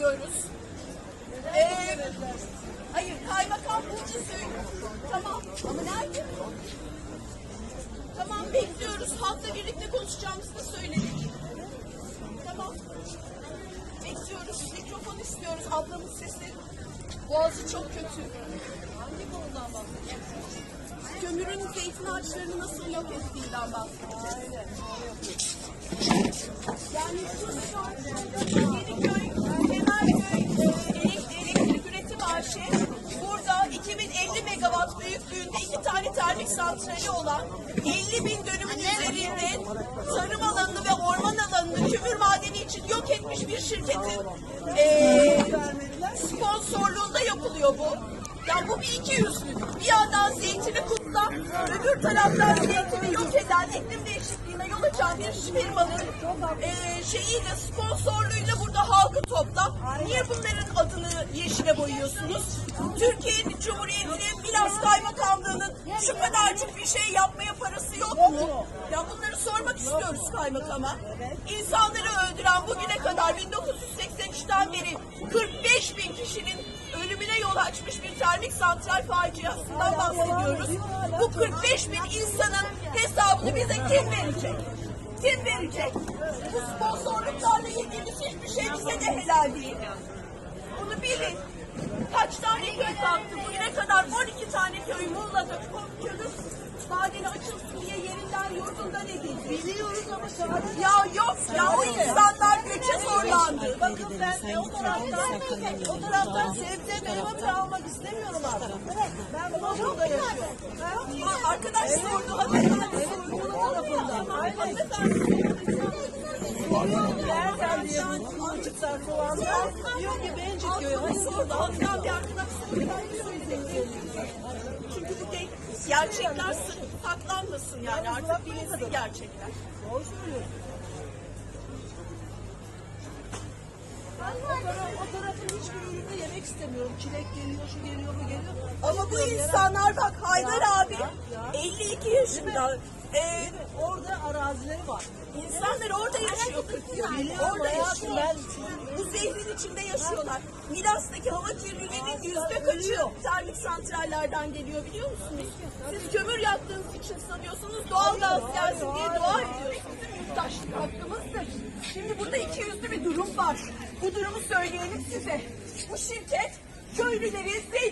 bekliyoruz. Ee, hayır kaymakam Burcu söylüyor. Tamam ama nerede? Tamam bekliyoruz. Halkla birlikte konuşacağımızı da söyledik. Tamam. Bekliyoruz. Mikrofon istiyoruz. Ablamın sesi. Boğazı çok kötü. Hangi konudan bahsediyorsun? Kömürün zeytin ağaçlarını nasıl yok ettiğinden bahsediyor. Yani şu an büyüklüğünde iki tane termik santrali olan 50 bin dönümün üzerinde tarım alanını ve orman alanını kömür madeni için yok etmiş bir şirketin e, sponsorluğunda yapılıyor bu. Ya bu bir iki yüzlülük. Bir yandan zeytini kutla, öbür taraftan zeytini yok eden iklim değişikliğine yol açan bir firmanın e, şeyiyle, sponsorluğuyla burada halkı topla. Niye bunların adını yeşile boyuyorsunuz? Türkiye Cumhuriyeti'nin Milas Kaymakamlığı'nın şu kadarcık bir şey yapmaya parası yok mu? Ya bunları sormak istiyoruz kaymakama. İnsanları öldüren bugüne kadar 1983'ten beri 45 bin kişinin yol açmış bir termik santral faciasından bahsediyoruz. Bu 45 bin insanın hesabını bize kim verecek? Kim verecek? Bu sponsorluklarla yediğimiz hiçbir şey bize de helal değil. Bunu bilin. Kaç tane köy kalktı bugüne kadar 12 tane köy Muğla'da kömür madeni açılsın diye yerinden yurdundan edildi. Biliyoruz ama. Ya yok ya o insanlar Bakın ben e, o taraftan, o taraftan sebze meyve bile almak istemiyorum artık. Ben Bodrum'da yaşıyorum. Ha, Arkadaş sordu hanımefendi sordu. Bunun tarafında. Nereden diye açıklar soğanlar. Diyor ki Bencik köyü. Hayır Sordu halktan bir arkadaş sordu. Ben de söyleyecektim. Çünkü bu ge- gerçekler saklanmasın yani artık bilinsin gerçekler. Doğru söylüyorsun. O, hiçbir ürünü yemek istemiyorum. Çilek geliyor, şu geliyor, bu geliyor. Ama bu insanlar bak Haydar Ya, abi ya, ya. 52 yaşında. Ee? Orada arazileri var. insanlar orada yaşıyor 40 yıl. Orada yaşıyor. Bu zehrin içinde yaşıyorlar. Milas'taki hava kirliliğinin yüzde kaçı termik santrallerden geliyor biliyor musunuz? Siz kömür yaktığınız için sanıyorsunuz doğal gaz gelsin diye dua ediyorsunuz. Bizim yurttaşlık hakkımızdır. Şimdi burada iki yüzlü bir durum var. Bu durumu söyleyelim size. Bu şirket köylüleri zeytinlerinden